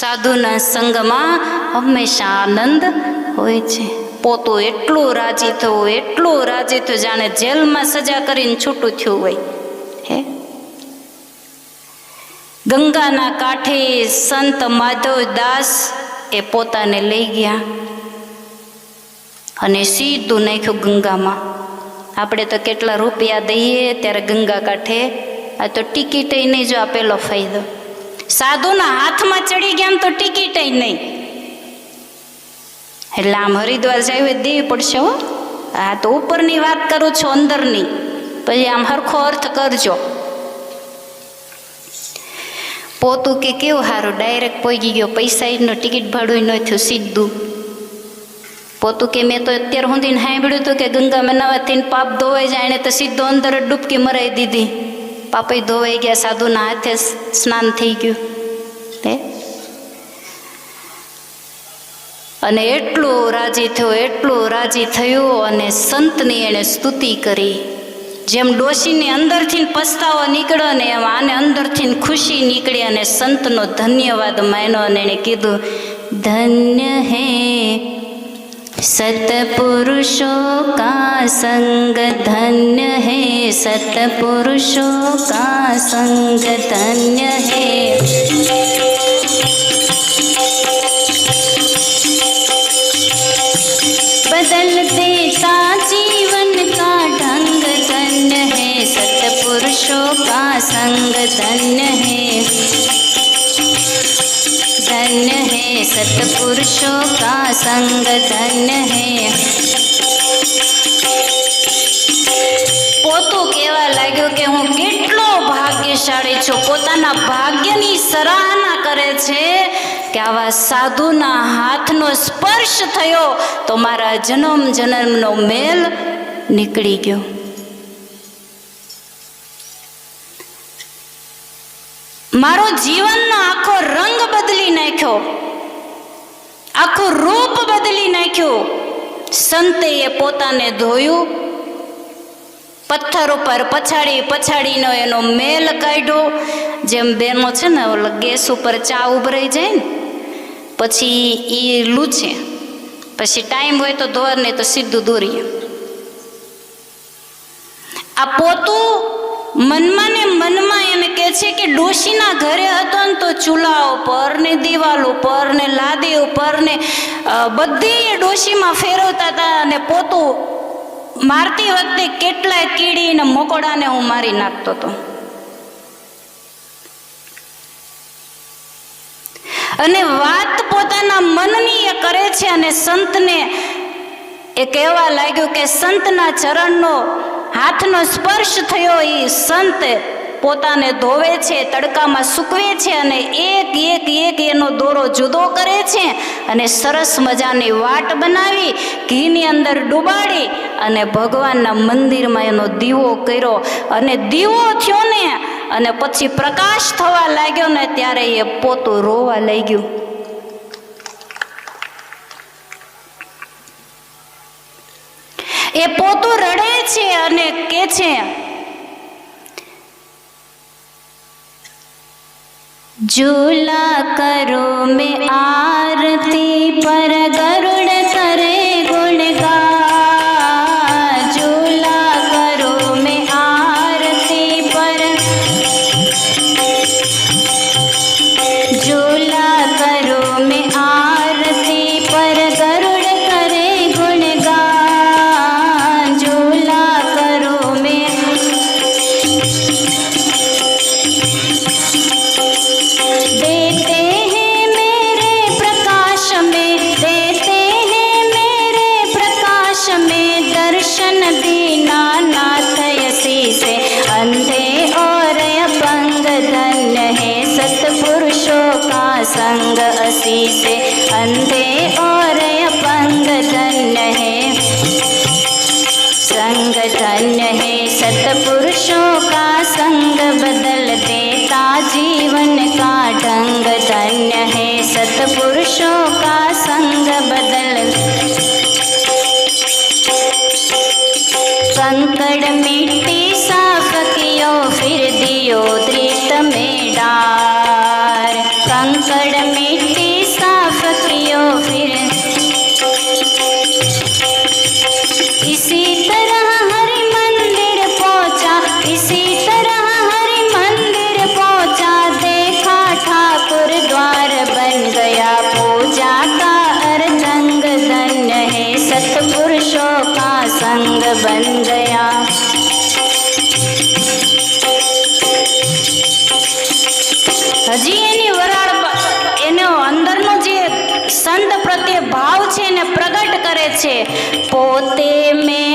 સાધુના સંગમાં હંમેશા આનંદ હોય છે. પોતો એટલું રાજી થયો એટલું રાજી થયો જાણે જેલમાં સજા કરીને છૂટું થયું હોય. હે? ગંગાના કાંઠે સંત માધવ દાસ એ પોતાને લઈ ગયા અને સીધું નાખ્યું ગંગામાં. આપણે તો કેટલા રૂપિયા દઈએ ત્યારે ગંગા કાંઠે, આ તો ટિકિટ નહીં જો આ પેલો ફાયદો. સાધુના હાથમાં ચડી ગયા તો ટિકિટ નહીં. એટલે આમ હરિદ્વાર જાય દેવી પડશે હો. આ તો ઉપરની વાત કરું છું અંદરની. પછી આમ હરખો અર્થ કરજો. પોતું કે કેવું સારું ડાયરેક્ટ પોગી ગયો, પૈસા નો ટિકિટ ભાડું ન થયું, સીધું. પોતું કે મેં તો અત્યાર સુધી સાંભળ્યું હતું કે ગંગા મનાવાથી પાપ ધોવાઈ જાય એને તો સીધો અંદર ડૂબકી મરાઈ દીધી. પાપય ધોવાઈ ગયા, સાધુના હાથે સ્નાન થઈ ગયું. હે? અને એટલું રાજી થયો, એટલું રાજી થયું અને સંતની એણે સ્તુતિ કરી. જેમ ડોશીની અંદરથી પસ્તાવો નીકળ્યો ને એમ આને અંદરથી ખુશી નીકળી અને સંતનો ધન્યવાદ માન્યો અને એણે કીધું, ધન્ય હે सतपुरुषों का संग धन्य है सतपुरुषों का संग धन्य है बदल देता जीवन का ढंग धन्य है सतपुरुषों का संग धन्य है धन्य है सतपुरुषों का संग धन्य है પોતું કહેવા લાગ્યો કે હું કેટલો ભાગ્યશાળી છું પોતાના ભાગ્યની સરાહના કરે છે કે આવા સાધુના હાથનો સ્પર્શ થયો તો મારા જન્મ જન્મનો મેલ નીકળી ગયો મારો જીવનનો આખો રંગ બદલી નાખ્યો આખું રૂપ બદલી નાખ્યું. સંતે એ પોતાને ધોયું, પથ્થર ઉપર પછાડી પછાડીનો એનો મેલ કાઢ્યો, જેમ બેનો છે ને, ઓલો ગેસ ઉપર ચા ઉભરાઈ જાય ને, પછી એ લૂછે. પછી ટાઈમ હોય તો ધોર, નહીં તો સીધું દોરીએ. આ પોતું મનમાં ને મનમાં છે કે ડોશીના ઘરે હતો ને તો ચૂલા ઉપર ને દિવાલ ઉપર ને લાદી ઉપર ને બધી ડોશીમાં ફેરવતા હતા અને પોતું મારતી વખતે કેટલાય કીડી ને મકોડાને હું મારી નાખતો હતો. અને વાત પોતાના મનની એ કરે છે અને સંતને એ કહેવા લાગ્યું કે સંતના ચરણનો હાથનો સ્પર્શ થયો એ સંત પોતાને ધોવે છે, તડકામાં સૂકવે છે અને એક એક એક એનો દોરો જુદો કરે છે અને સરસ મજાની વાટ બનાવી, ઘીની અંદર ડૂબાડી અને ભગવાનના મંદિરમાં એનો દીવો કર્યો. અને દીવો થયો ને, અને પછી પ્રકાશ થવા લાગ્યો ને ત્યારે એ પોતું રોવા લાગ્યું. એ પોતું રડે છે અને કે છે झूला करो में आरती पर गरुड़ करे जीवन का ढंग धन्य है सतपुरुषों का संग बदल कंकड़ मिट्टी का संग बन गया હજી એની વરાળ બ- એનો અંદરનો જે સંત પ્રત્યે ભાવ છે એને પ્રગટ કરે છે પોતે મેં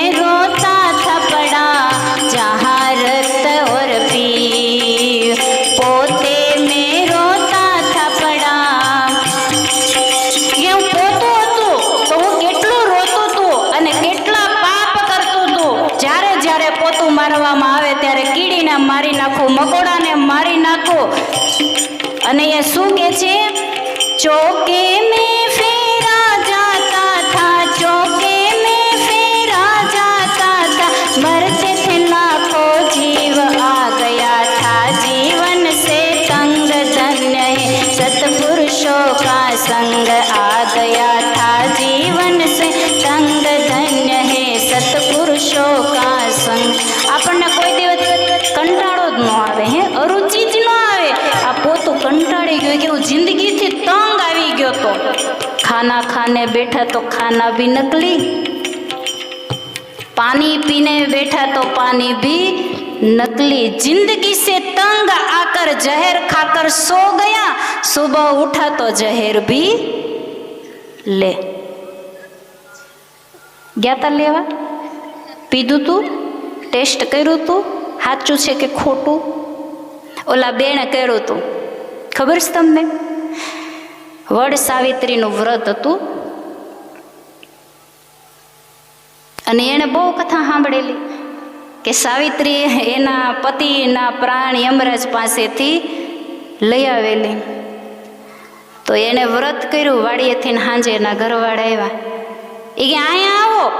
ખાના ખાને બેઠા તો ખાના ભી નકલી पानी पीने बैठा तो पानी भी नकली जिंदगी से तंग आकर जहर खाकर सो गया सुबह उठा तो जहर भी ले ગયા તા લેવા પીધું તું ટેસ્ટ કર્યું તું સાચું છે કે ખોટું ઓલા બેણે કર્યું તું ખબર છે તમને વડ સાવિત્રીનું વ્રત હતું. અને એણે બહુ કથા સાંભળેલી કે સાવિત્રી એના પતિના પ્રાણ યમરાજ પાસેથી લઈ આવેલી. તો એણે વ્રત કર્યું વાડીએથી સાંજે એના ઘરવાળા આવ્યા. એ કે, અહીંયા આવો.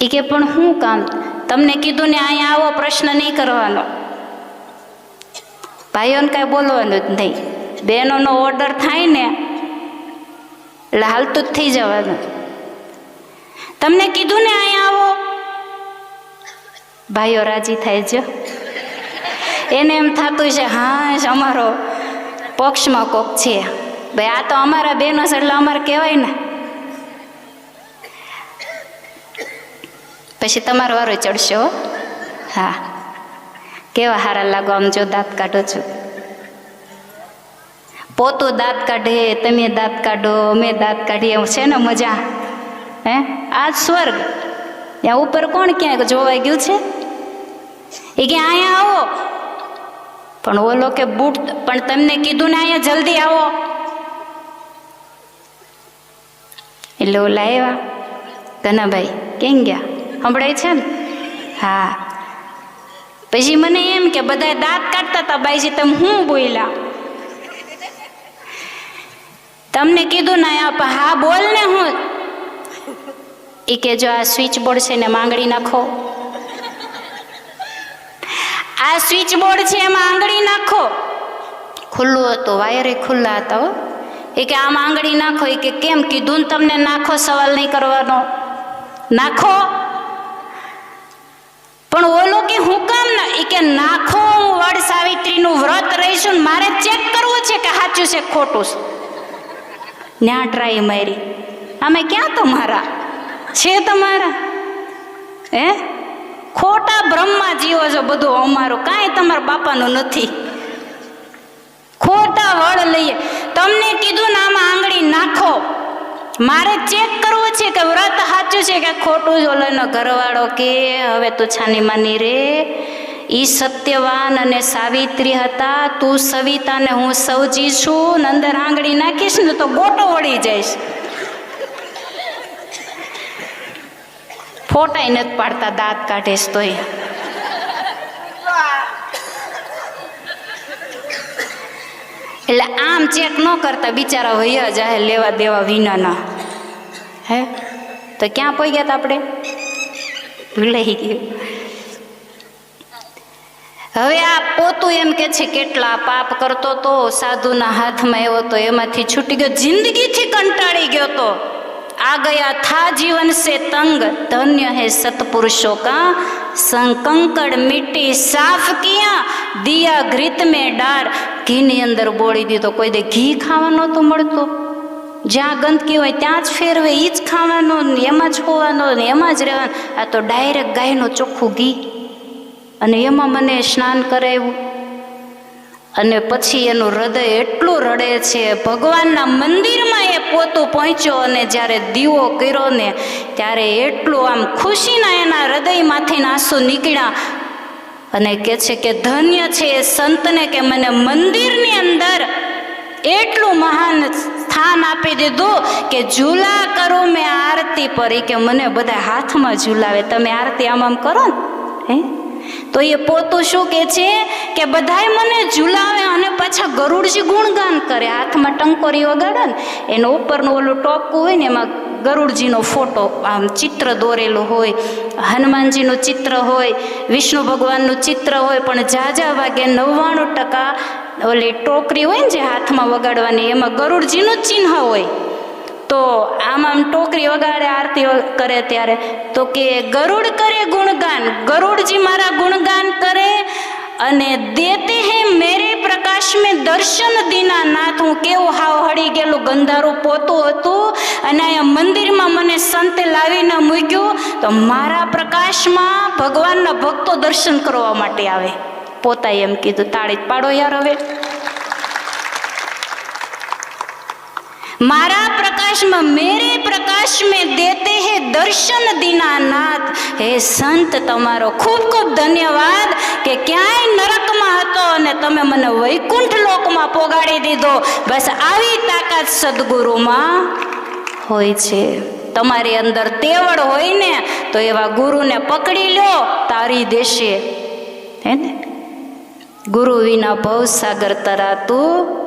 એ કે, પણ શું કામ? તમને કીધું ને અહીંયા આવો, પ્રશ્ન નહીં કરવાનો. ભાઈઓને કાંઈ બોલવાનું જ નહીં. બહેનોનો ઓર્ડર થાય ને, એટલે હાલતું જ થઈ જવાનું. તમને કીધું ને અહીંયા આવો. ભાઈઓ રાજી થાય છે. એને એમ થતું છે હા અમારો પક્ષમાં કોક છે. ભાઈ, આ તો અમારા બહેનો છે, એટલે અમારે કહેવાય ને. પછી તમારો વારો ચડશો હો. કેવા હારા લાગો? આમ જો દાંત કાઢો છો. પોતું દાંત કાઢે, તમે દાંત કાઢો, અમે દાંત કાઢીએ. છે ને મજા? હે? આ સ્વર્ગ. ત્યાં ઉપર કોણ ક્યાંક જોવાઈ ગયું છે? એ કે અહીંયા આવો. પણ ઓલો કે બૂટ, પણ તમને કીધું ને અહીંયા જલ્દી આવો. એટલે ઓલા આવ્યા. કનાભાઈ કેમ ગયા? સંભળાય છે ને? હા. પછી મને એમ કે બધા દાંત કાઢતા હતા બાઈજી, તમે હું બોલ્યા? તમને કીધું ને આપ, હા, બોલ ને હું. એ કે, જો આ સ્વિચ બોર્ડ છે ને માંગડી નાખો. આ સ્વિચ બોર્ડ છે, એમાં આંગળી નાખો. ખુલ્લું હતું, વાયરે ખુલ્લા હતા હો. એ કે, આમ આંગળી નાખો. એ કે, કેમ કીધું તમને નાખો, સવાલ નહીં કરવાનો. નાખો પણ ઓલો કે હું કામ ના એ કે નાખો હું વડ સાવિત્રીનું વ્રત રહીશું ને મારે ચેક કરવું છે કે સાચું છે ખોટું છે? ન્યા ટ્રાય મારી. અમે ક્યાં તમારા? છે તમારા? હે? ખોટા બ્રહ્મા જીવો છો બધું અમારું, કાંઈ તમારા બાપાનું નથી. ખોટા વળ લઈએ. તમને કીધું ને આમાં આંગળી નાખો. મારે ચેક કરવું છે કે વ્રત સાચું છે કે ખોટું જો લઈને ઘરવાળો કે, હવે તું છાની માની રે. ઈ સત્યવાન અને સાવિત્રી હતા. તું સવિતા ને હું સૌજી છું ને અંદર આંગળી નાખીશ ને તો ગોટો વળી જઈશ. ફોટાય નથી પાડતા, દાંત કાઢીશ તોય. એટલે આમ ચેક ન કરતા બિચારા વૈયા જાહે લેવા દેવા વિનાના. હે? તો ક્યાં પહોંચ્યા ગયા આપણે? ભૂલાઈ ગયું. હવે આ પોતું એમ કે છે, કેટલા પાપ કરતો તો સાધુના હાથમાં એવો તો એમાંથી છૂટી ગયો, જિંદગીથી કંટાળી ગયો તો. આ ગયા થા જીવન સે તંગ, ધન્ય હે સતપુરુષો કા, સંકંકડ મિટ્ટી સાફ કિયા, દિયા ઘૃત મેં ડાર. ઘીની અંદર બોળી દીધો, કોઈ દે ઘી ખાવા નહોતું મળતો. જ્યાં ગંદકી હોય ત્યાં જ ફેરવે એ જ ખાવાનો ને એમાં જ હોવાનો ને એમાં જ રહેવાનું. આ તો ડાયરેક્ટ ગાયનું ચોખ્ખું ઘી. અને એમાં મને સ્નાન કરાવ્યું. અને પછી એનું હૃદય એટલું રડે છે, ભગવાનના મંદિરમાં એ પોતું પહોંચ્યો અને જ્યારે દીવો કર્યો ને ત્યારે એટલું આમ ખુશીના એના હૃદયમાંથી આંસુ નીકળ્યા અને કે છે કે ધન્ય છે એ સંતને કે મને મંદિરની અંદર એટલું મહાન સ્થાન આપી દીધું કે ઝૂલા કરું મેં આરતી પર કે મને બધા હાથમાં ઝૂલાવે. તમે આરતી આમ આમ કરો ને, હે? તો એ પોતું શું કે છે કે બધાય મને ઝુલાવે અને પાછા ગરુડજી ગુણગાન કરે. હાથમાં ટંકોરી વગાડે ને, એનો ઉપરનું ઓલું ટોપકું હોય ને, એમાં ગરુડજીનો ફોટો, આમ ચિત્ર દોરેલું હોય, હનુમાનજીનું ચિત્ર હોય, વિષ્ણુ ભગવાનનું ચિત્ર હોય, પણ ઝાઝા વાગે નવ્વાણું ટકા ઓલી ટોકરી હોય ને જે હાથમાં વગાડવાની, એમાં ગરુડજીનું ચિહ્ન હોય. તો આમ આમ ટોકરી વગાડે, આરતી કરે ત્યારે. તો કે ગરુડ કરે ગુણગાન, ગરુડજી મારા ગુણગાન કરે અને દેતે હે મેરે પ્રકાશ મેં દર્શન દીના નાથ. હું કેવું હાવ હળી ગયેલું ગંધારું પોતું હતું અને અહીંયા મંદિરમાં મને સંતે લાવીને મૂક્યું. તો મારા પ્રકાશમાં ભગવાનના ભક્તો દર્શન કરવા માટે આવે. પોતાએ એમ કીધું, તાળી પાડો યાર હવે. મારા પ્રકાશમાં મેરે પ્રકાશ મેં દેતે હે દર્શન દીનાનાથ. હે સંત, તમારો ખૂબ ખૂબ ધન્યવાદ કે ક્યાંય નરકમાં હતો અને તમે મને વૈકુંઠ લોકમાં પોગાડી દીધો. બસ આવી તાકાત સદગુરુમાં હોય છે. તમારી અંદર તેવડ હોય ને તો એવા ગુરુને પકડી લો, તારી દેશે. હે ને? ગુરુ વિના ભવસાગર તરાતું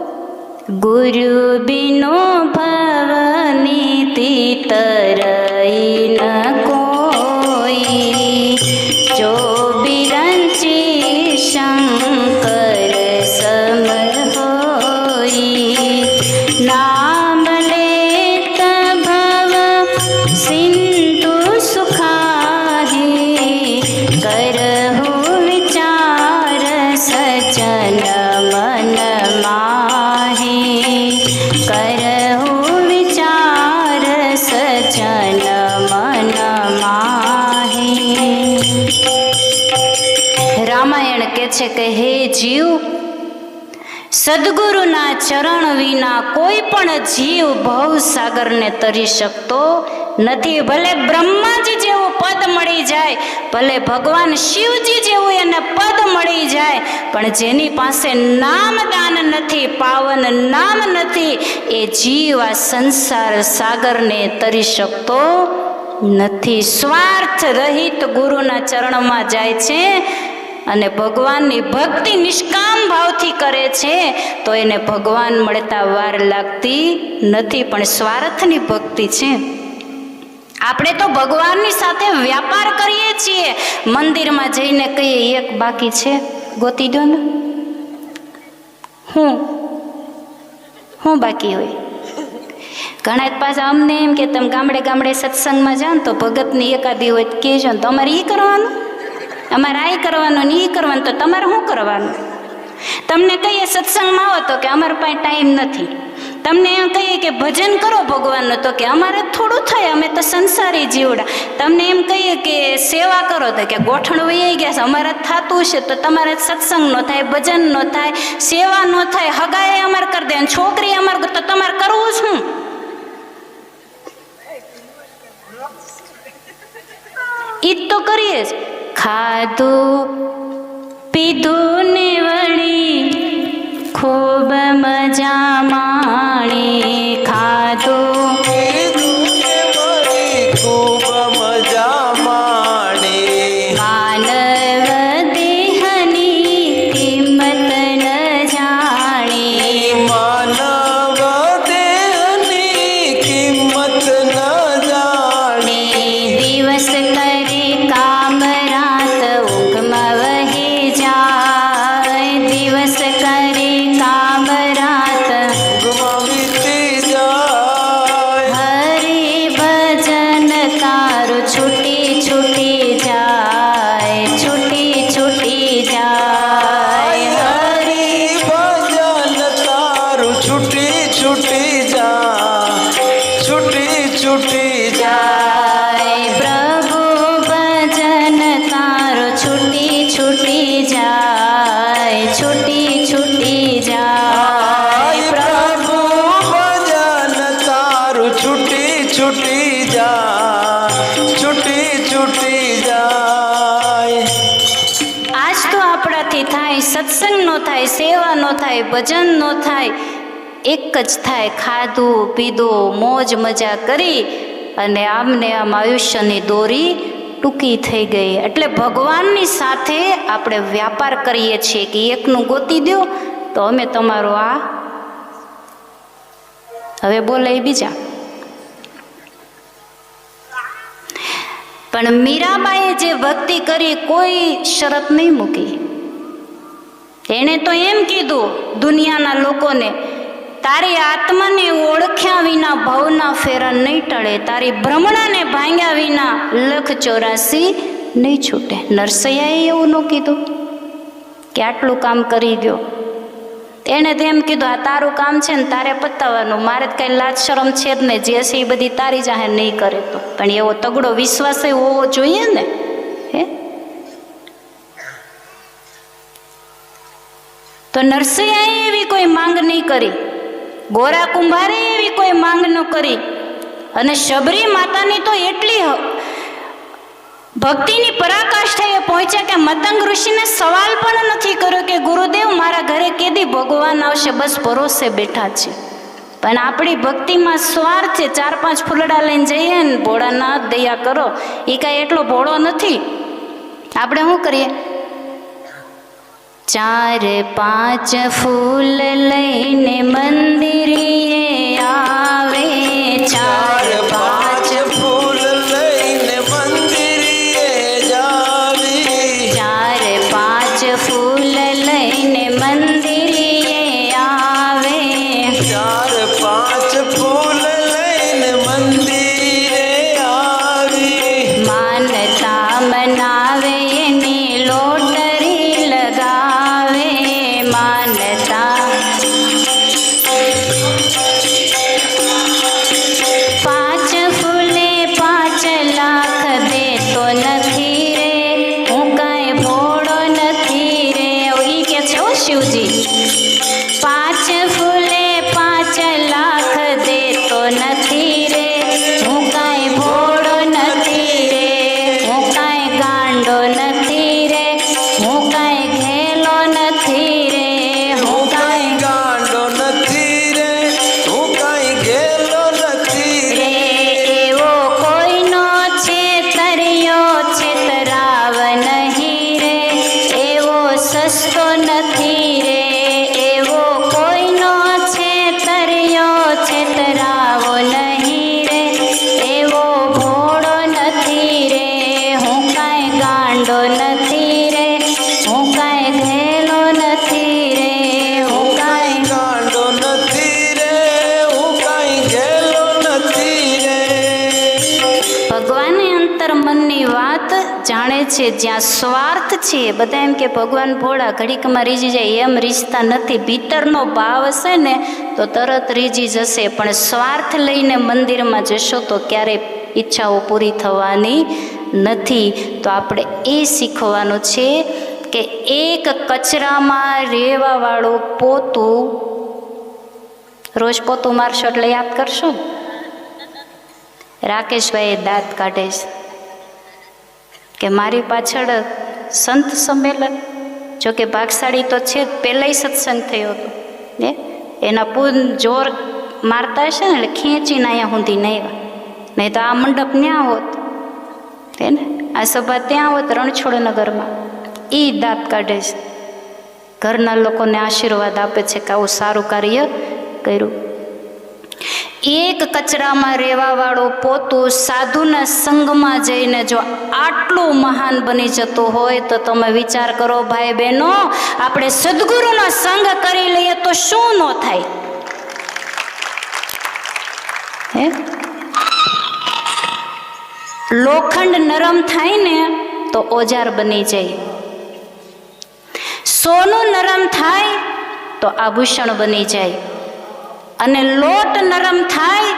ગુરુ બિનો ભવનીતિ તરઈ ન કોઈ કે હે જીવ, સદગુરુના ચરણ વિના કોઈ પણ જીવ ભવ સાગરને તરી શકતો નથી. ભલે બ્રહ્માજી જેવું પદ મળી જાય, ભલે ભગવાન શિવજી જેવું એને પદ મળી જાય, પણ જેની પાસે નામ દાન નથી, પાવન નામ નથી, એ જીવ આ સંસાર સાગરને તરી શકતો નથી. સ્વાર્થ રહિત ગુરુના ચરણમાં જાય છે. અને ભગવાનની ભક્તિ નિષ્કામ ભાવથી કરે છે, તો એને ભગવાન મળતા વાર લાગતી નથી, પણ સ્વાર્થની ભક્તિ છે. આપણે તો ભગવાનની સાથે વ્યાપાર કરીએ છીએ. મંદિરમાં જઈને કહીએ, એક બાકી છે. ગોતી દો ને. હું? હું બાકી હોય? ઘણા પાછા અમને એમ કે, તમે ગામડે ગામડે સત્સંગમાં જાઓ તો ભગતની એકાદી હોય કહેજો ને. તમારે એ કરવાનું? અમારે આ કરવાનું ને એ કરવાનું, તો તમારે શું કરવાનું? તમને કહીએ સત્સંગમાં આવો તો કે અમારે પાસે ટાઈમ નથી. તમને એમ કહીએ કે ભજન કરો ભગવાનનું તો કે અમારે થોડું થાય, અમે તો સંસારી જીવડા. તમને એમ કહીએ કે સેવા કરો તો કે ગોઠણ વહી ગયા છે, અમારે થતું છે, તો તમારે સત્સંગ નો થાય, ભજન નો થાય, સેવા નો થાય હગાએ અમારે કરી દે છોકરી અમારે તો તમારે કરવું શું? ઈજ તો કરીએ જ. ખાધું પીધું ને વળી ખૂબ મજા માણી. ખાધું નો ન થાય, એક જ થાય, ખાધું, પીધું, મોજ, મજા કરી અને આમને આમ આયુષ્યની દોરી ટૂંકી થઈ ગઈ. એટલે ભગવાનની સાથે આપણે વ્યાપાર કરીએ છીએ કે એકનું ગોતી દો, તો અમે તમારો આ હવે બોલે બીજા. પણ મીરાબાઈએ જે ભક્તિ કરી કોઈ શરત નહીં મૂકી. એણે તો એમ કીધું, દુનિયાના લોકોને, તારી આત્માને ઓળખ્યા વિના ભવના ફેરા નહીં ટળે, તારી ભ્રમણાને ભાંગ્યા વિના લખ ચોરાસી નહીં છૂટે. નરસૈયાએ એવું ન કીધું કે આટલું કામ કરી ગયો. એણે તો એમ કીધું, આ તારું કામ છે ને તારે પતાવવાનું, મારે કઈ લાજ શરમ છે જ નહીં, જે છે એ બધી તારી જાહેર નહીં કરે તો. પણ એવો તગડો વિશ્વાસ હોવો જોઈએ ને હે તો નરસૈયાએ એવી કોઈ માંગ નહીં કરી. ગોરા કુંભારે એવી કોઈ માંગ ન કરી. અને શબરી માતાની તો એટલી ભક્તિની પરાકાષ્ઠાએ પહોંચ્યા કે મતંગ ઋષિને સવાલ પણ નથી કર્યો કે ગુરુદેવ મારા ઘરે કેદી ભગવાન આવશે? બસ ભરોસે બેઠા છે. પણ આપણી ભક્તિમાં સ્વાર્થ છે. ચાર પાંચ ફૂલડા લઈને જઈએ ને ભોળાનાથ દયા કરો. એ કાંઈ એટલો ભોળો નથી. આપણે શું કરીએ? ચાર પાંચ ફૂલ લઈને મંદિરે છે, જ્યાં સ્વાર્થ છે. બધા એમ કે ભગવાન ભોળા, ઘડીકમાં રીજી જાય. એમ રીઝતા નથી. ભીતરનો ભાવ હશે ને, તો તરત રીજી જશે. પણ સ્વાર્થ લઈને મંદિરમાં જશો તો ક્યારેય ઈચ્છાઓ પૂરી થવાની નથી. તો આપણે એ શીખવાનું છે કે એક કચરામાં રહેવાવાળું પોતું રોજ પોતું મારશો એટલે યાદ કરશો? ને રાકેશભાઈ દાંત કાઢે છે. કે મારી પાછળ સંત સંમેલન, જો કે ભાગશાળી તો છે પહેલાંય સત્સંગ થયો હતો. ને એના પૂન જોર મારતા હશે ને એટલે ખેંચીને અહીંયા સુધી નહીં નહીં તો આ મંડપ ત્યાં હોત. હે ને? આ સભા ત્યાં હોત રણછોડનગરમાં એ દાંત કાઢે છે. ઘરના લોકોને આશીર્વાદ આપે છે કે આવું સારું કાર્ય કર્યું. એક કચરામાં રહેવાવાળો પોતું સાધુના સંગમાં જઈને જો આટલું મહાન બની જતું હોય તો તમે વિચાર કરો, ભાઈ બહેનો, આપણે સદગુરુનો સંગ કરી લઈએ તો શું ન થાય? હે? લોખંડ નરમ થાય ને તો ઓજાર બની જાય. સોનું નરમ થાય તો આભૂષણ બની જાય. અને લોટ નરમ થાય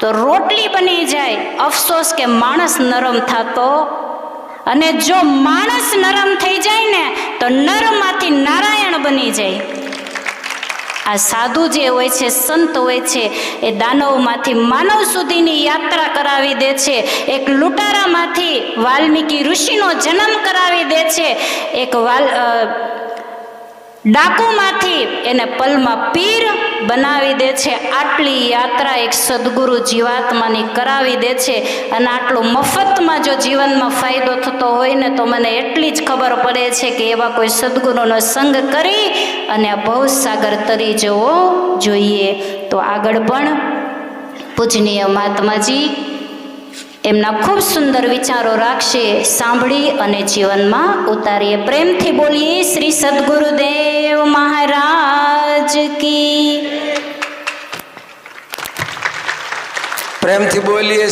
તો રોટલી બની જાય. અફસોસ કે માણસ નરમ થતો. અને જો માણસ નરમ થઈ જાય ને, તો નરમાંથી નારાયણ બની જાય. આ સાધુ જે હોય છે, સંત હોય છે, એ દાનવમાંથી માનવ સુધીની યાત્રા કરાવી દે છે. એક લૂંટારામાંથી વાલ્મીકી ઋષિનો જન્મ કરાવી દે છે. એક વાલ ડાકુમાંથી એને પલમાં પીર બનાવી દે છે. આટલી યાત્રા એક સદગુરુ જીવાત્માની કરાવી દે છે અને આટલું મફતમાં જો જીવનમાં ફાયદો થતો હોય ને તો મને એટલી જ ખબર પડે છે કે એવા કોઈ સદગુરુનો સંગ કરી અને આ ભવસાગર તરી જવો જોઈએ. તો આગળ પણ પૂજનીય મહાત્માજી એમના ખૂબ સુંદર વિચારો રાખશે, સાંભળી અને જીવનમાં ઉતારીએ પ્રેમથી બોલીએ શ્રી સદગુરુદેવ મહારાજ કી. પ્રેમથી બોલીએ